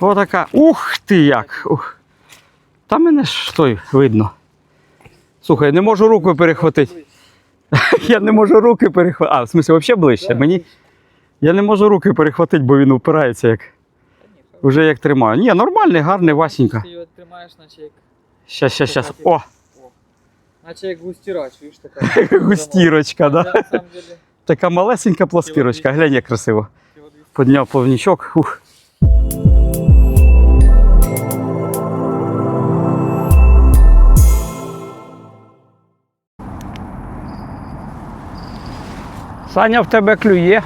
Отака. Ух ти як! Ух. Та мене ж той видно. Слухай, я не можу руку перехватити. Я не можу руки перехватити. А, в смысле, взагалі ближче. Мені. Я не можу руки перехватити, бо він упирається як. Уже як тримаю. Ні, нормальний, гарний, Васенька. Ти його тримаєш, наче як. Щас, щас, щас. О! Наче як густірач, видиш, така. Густірочка, деле, Така малесенька пласкірочка. Глянь, як красиво. Подняв повнічок. Ух. Саня в тебе клює.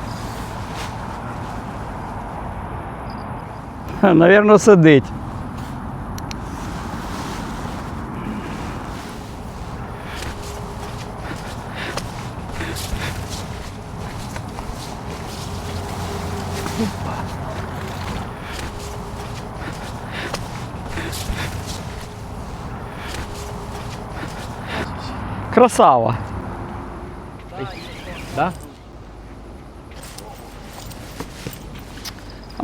Навірно, сидить. Красава. Да?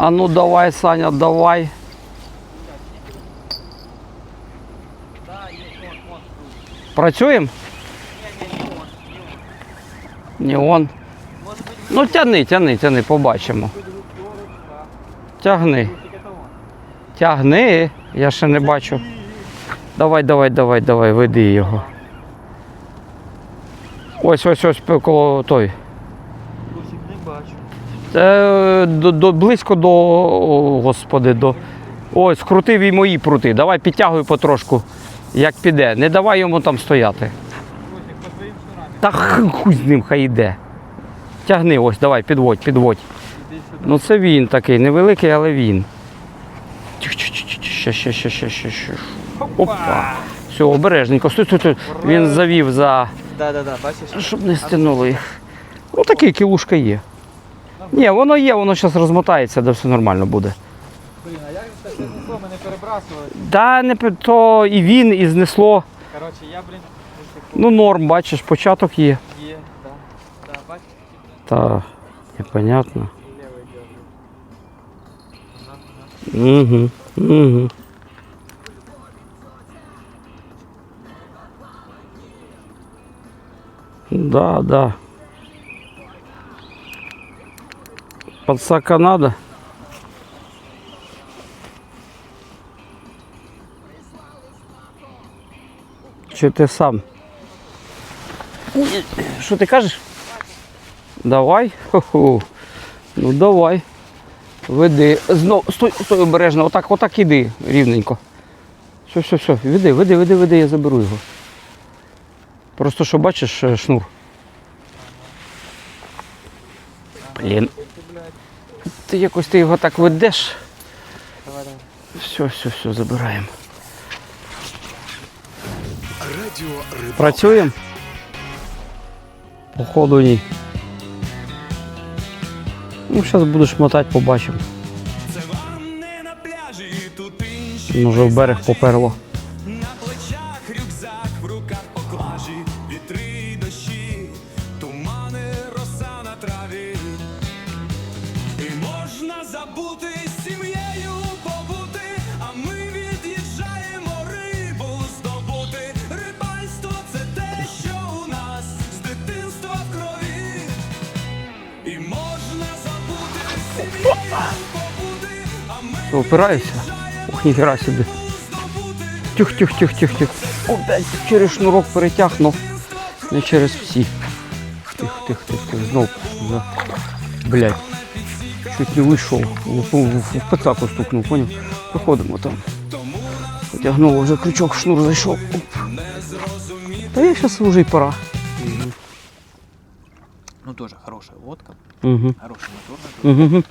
А ну давай, Саня, давай. Працюємо? Не он. Ну тяни, тяни, тяни, побачимо. Тягни. Тягни, я ще не бачу. Давай, давай, давай, давай, веди його. Ось, ось, ось коло той. Е, до, до, близько до, о, господи, до. Ось, крутив і мої прути. Давай підтягуй потрошку, як піде. Не давай йому там стояти. Та хуй з ним хай йде. Тягни, ось, давай, підводь, підводь. Ну це він такий, невеликий, але він. Ще, ще, ще, ще, ще, ще. Опа. Все, обережненько. Стой, стой, стой. Він завів за. Да, да, да, бачиш? Щоб не стянуло їх. Ну такий кілушка є. Ні, воно є, воно зараз розмотається, де все нормально буде. Блін, а як це знесло, мене перебрасували. Да, не пи- то і він, і знесло. Коротше, я, блін, Ну, норм, бачиш, початок є. є, да. Да, бачиш? Та, непонятно. Угу. Угу. Да, да. Подсака надо. Чи ти сам? Що ти кажеш? Давай. Хо-хо. Ну давай. Веди. Знов, стой, стой обережно, отак, отак іди рівненько. Все, все, все, веди, веди, веди, веди, я заберу його. Просто що бачиш е, шнур. Блін. Ти якось ти його так ведеш. Давай, давай. Все, все, все, забираємо. Радіо Рибалка. Працюємо? Походу ні. Ну, зараз будеш мотати, побачимо. Це вам не на пляжі, тут інші Може в берег поперло. Опираюся. Ух, ніхера собі. Тюх, тюх, тюх, тюх, тюх. Опять через шнурок перетяг, но не через всі. Тих, тих, тих, тих. Знов. Блять. Чуть не вийшов. В, в, пицаку стукнув, поняв? Проходимо там. Потягнуло вже крючок, шнур зайшов. Оп. Та я зараз вже й пора. Ну, тоже хорошая водка, Угу. хороший мотор. Угу.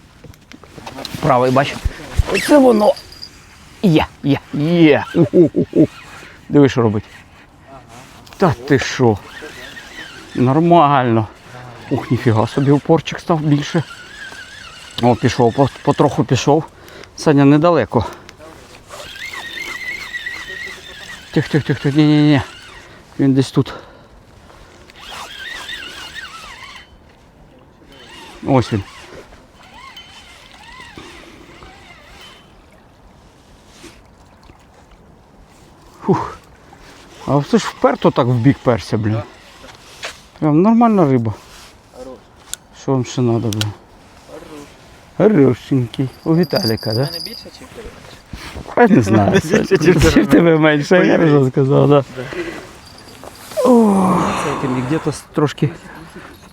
Правий бач. Оце воно. Є, є, є. Диви, що робить. Та ти що? Нормально. Ух, ніфіга собі упорчик став більше. О, пішов, потроху пішов. Саня недалеко. Тих, тих, тих, тих, ні, ні, ні. Він десь тут. Ось він. Фух. А все ж вперто так в бік перся, блін. Прям нормальна риба. Що вам ще треба, блін? Хорошенький. У Віталіка, да? мене більше чи? Я не знаю. Чи в тебе менше, я вже сказав, да. О, це где-то трошки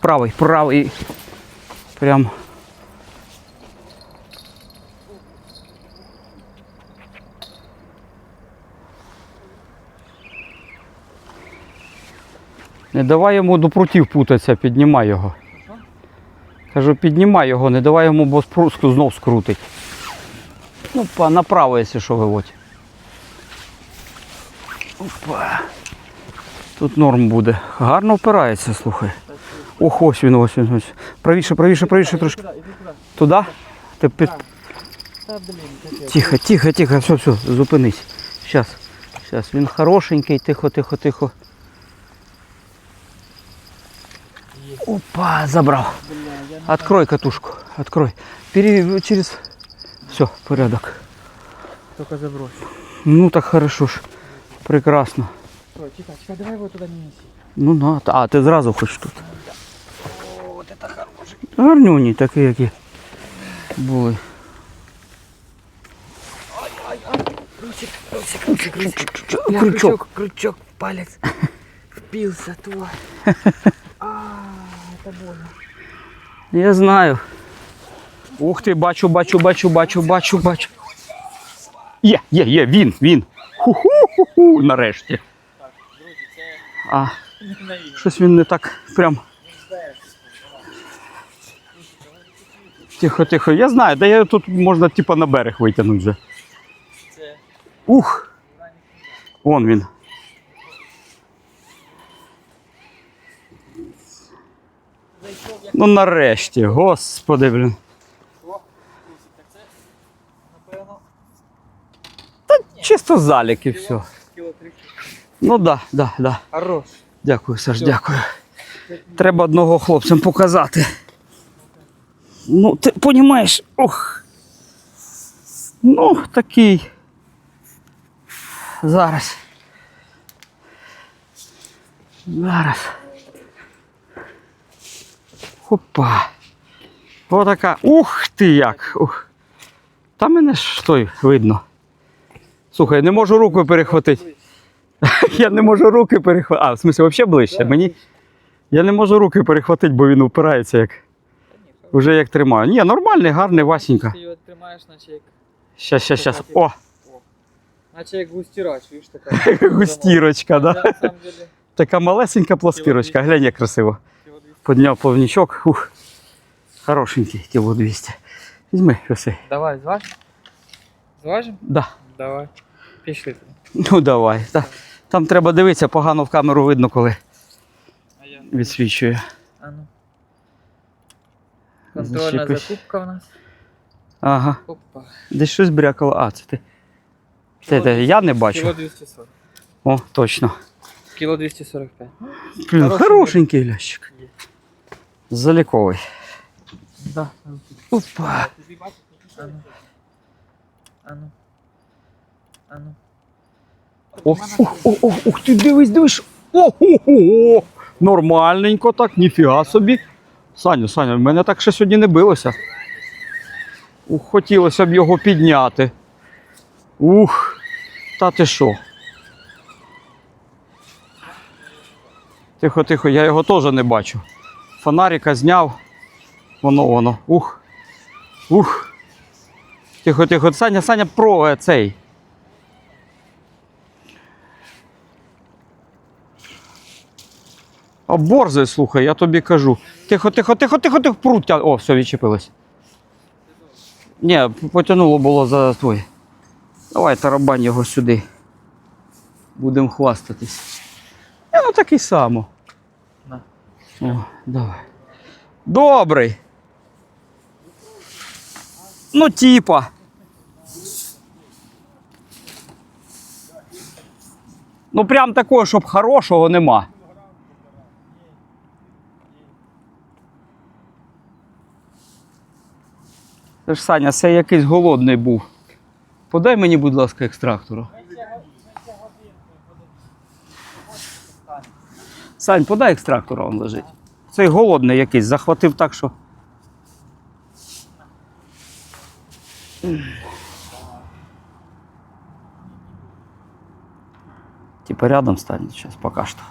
правий, правий. Прям. Не давай йому до прутів путатися, піднімай його. Кажу, піднімай його, не давай йому, бо спруску знов скрутить. Ну, па, направо, якщо що виводь. Опа. Тут норм буде. Гарно впирається, слухай. Ох, ось він, ось він, ось. Правіше, правіше, правіше трошки. Туди? Ти під... Тихо, тихо, тихо, все, все, зупинись. Сейчас, сейчас. Він хорошенький, тихо, тихо, тихо. Опа, забрав. Открой катушку, открой. Пере... через... Все, порядок. Тільки забрось. Ну так хорошо ж. Прекрасно. Ой, тихо, тихо, давай його туди не неси. Ну на, та- а ти зразу хочеш тут. Гарнюні такі, які були. Крючок. крючок, палец впился, тварь. А, это больно. Я знаю. Ух ти, бачу, бачу, бачу, бачу, бачу, бачу. Є, є, є, він, він. Ху-ху-ху-ху, нарешті. А, щось він не так прям. Тихо, тихо. Я знаю, да я тут можна типа на берег витягнути вже. Ух! Вон він. Ну нарешті, господи, блін. Напевно, Чисто залік і все. Ну да, да, да. Хорош. Дякую, Саш, дякую. Треба одного хлопцям показати. Ну, ти розумієш, ох. Ну, такий. Зараз. Зараз. Опа. Отака. Ух ти як. Ух. Та мене ж той видно. Слухай, не можу руку перехватити. Я не можу руки перехватити. А, в смысле, взагалі ближче. Мені... Я не можу руки перехватити, бо він упирається як. Уже як тримаю. Ні, нормальний, гарний, Васенька. Ти його тримаєш, наче як, Щас, щас, щас. О! наче як густірач, видиш, така. Густірочка, да? Самом деле, Така малесенька пластирочка. Глянь, як красиво. Подняв плавничок. Ух. Хорошенький, кіло 200. Візьми, Йоси. Давай, зваж. Зважим? Да. Давай. Пішли. Ну давай. Та, там треба дивитися, погано в камеру видно, коли А я. відсвічує. А ну. Контрольна Зачепись. закупка у нас. Ага. Опа. Десь щось брякало. А, це ти. Це, це я не бачу. Кіло 240. О, точно. Кіло 245. Блін, хорошенький лящик. Заліковий. Да. Опа. А ну. А ну. А ну. О, о, о, о, ух ти, дивись, дивись. О, о, о, о. Нормальненько так, ніфіга собі. Саня, Саня, в мене так ще сьогодні не билося. Ух, хотілося б його підняти. Ух, та ти що? Тихо, тихо, я його теж не бачу. Фонарика зняв. Воно, воно. Ух. Ух. Тихо, тихо. Саня, Саня, про е, цей. А борзий, слухай, я тобі кажу. Тихо, тихо, тихо, тихо, тихо, прутя. О, все, відчепилось. Ні, потягнуло було за твоє. Давай тарабань його сюди. Будемо хвастатись. Я ну такий само. О, давай. Добрий. Ну, типа. Ну, прям такого, щоб хорошого нема. Це ж Саня, це якийсь голодний був. Подай мені, будь ласка, екстрактора. Сань, подай екстрактора, він лежить. Цей голодний якийсь, захватив так, що. Типа рядом станет сейчас пока что.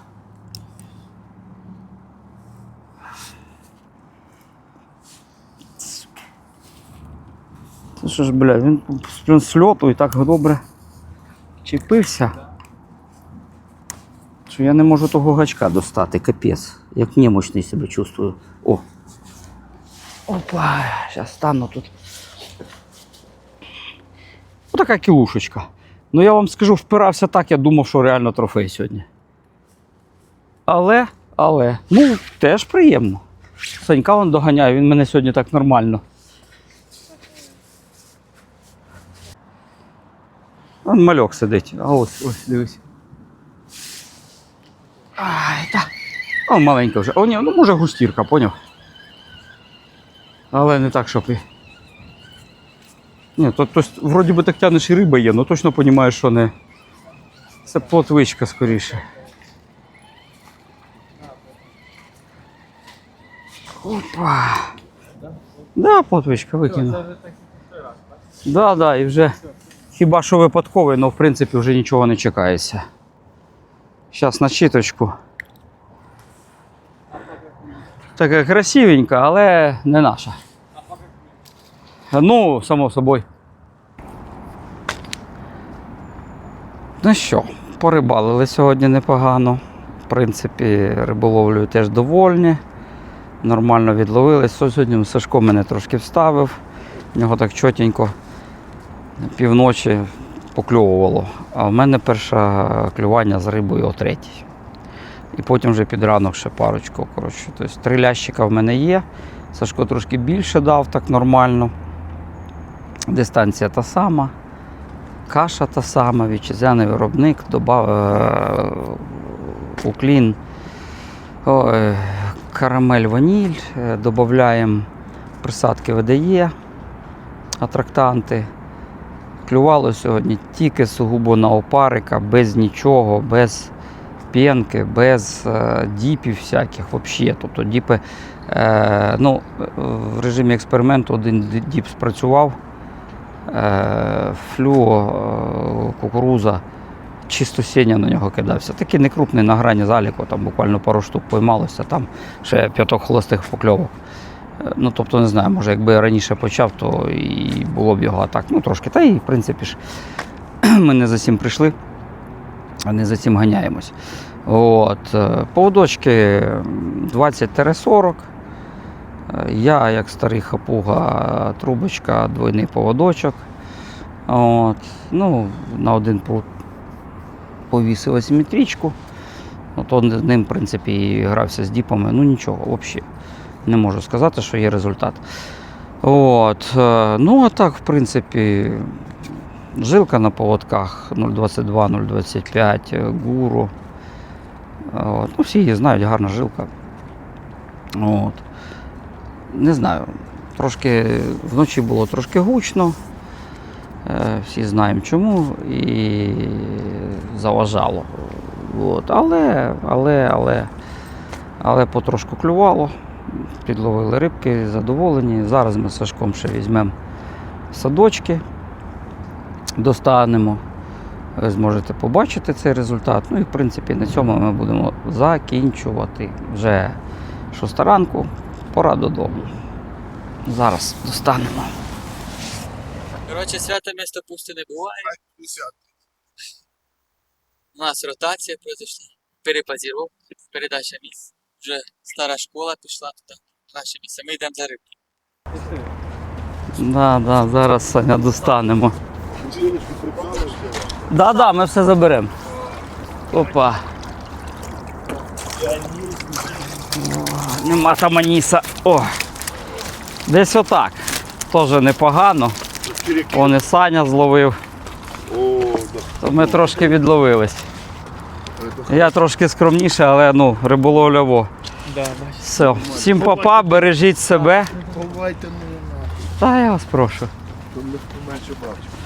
Це що ж, бля, він з- з льоту і так добре чіпився. Що я не можу того гачка достати, капець. Як немощний себе чувствую. О. Опа, зараз стану тут. Отака кілушечка. Ну я вам скажу, впирався так, я думав, що реально трофей сьогодні. Але, але, ну, теж приємно. Санька он доганяє, він мене сьогодні так нормально. Он мальок сидить. А ось, ось, дивись. Ай, та. О, маленька вже. О, ні, ну може густірка, поняв? Але не так, щоб і. Ні, то, то вроді би так тянеш і риба є, але точно розумієш, що не. Це плотвичка скоріше. Опа. Да, плотвичка викину. Так той так? Да, да, і вже хіба що випадковий, але в принципі вже нічого не чекається. Зараз на чіточку. Така красивенька, але не наша. Ну, само собою. Ну що, порибалили сьогодні непогано. В принципі, риболовлею теж довольні. Нормально відловились. Сьогодні Сашко мене трошки вставив. В нього так чотенько півночі покльовувало. А в мене перше клювання з рибою о третій. І потім вже під ранок ще парочку. Коротше. Тобто три лящика в мене є. Сашко трошки більше дав, так нормально. Дистанція та сама. Каша та сама, вітчизняний виробник, добав, е, уклін, ой, карамель ваніль, е, додаємо присадки ВДЕ, атрактанти. Клювало сьогодні тільки сугубо на опарика, без нічого, без п'янки, без е, діпів всяких взагалі. Тобто діпи, е, ну, в режимі експерименту один діп спрацював. Е, флюо, е, кукуруза, чисто сіння на нього кидався. Такий некрупний на грані заліку, там буквально пару штук поймалося, там ще п'яток холостих покльовок. Ну, тобто, не знаю, може, якби я раніше почав, то і було б його так. Ну, трошки. Та і, в принципі ж, ми не за цим прийшли, а не за цим ганяємось. От, е, поводочки 20-40. Е, Я, як старий хапуга, трубочка, двойний поводочок. От, ну, на один пруд повісив асиметричку. От он ним, в принципі, і грався з діпами. Ну нічого, взагалі. Не можу сказати, що є результат. От, е, ну, а так, в принципі, жилка на поводках 0,22, 0,25, е, гуру. От, ну, всі її знають, гарна жилка. От. Не знаю, трошки вночі було трошки гучно. Е, Всі знаємо чому і заважало. От. Але, але, але, але потрошку клювало, підловили рибки, задоволені. Зараз ми з Сашком ще візьмемо садочки, достанемо. Ви зможете побачити цей результат. Ну і в принципі на цьому ми будемо закінчувати. Вже шоста ранку, пора додому. Зараз достанемо. Коротше, свято місто пусте не буває. У нас ротація произошла, перепозіров, передача місць. Вже стара школа пішла туди, наше місце. Ми йдемо за рибки. Да, да, зараз Саня достанемо. Да, да, ми все заберемо. Опа. О, нема там аніса. О. Десь отак. Теж непогано. Он і Саня зловив. То ми трошки відловились. Я трошки скромніше, але ну, риболовляво. Да. Все. Всім папа, бережіть себе. Ховайте мене Та я вас прошу. Тут легко менше бачу.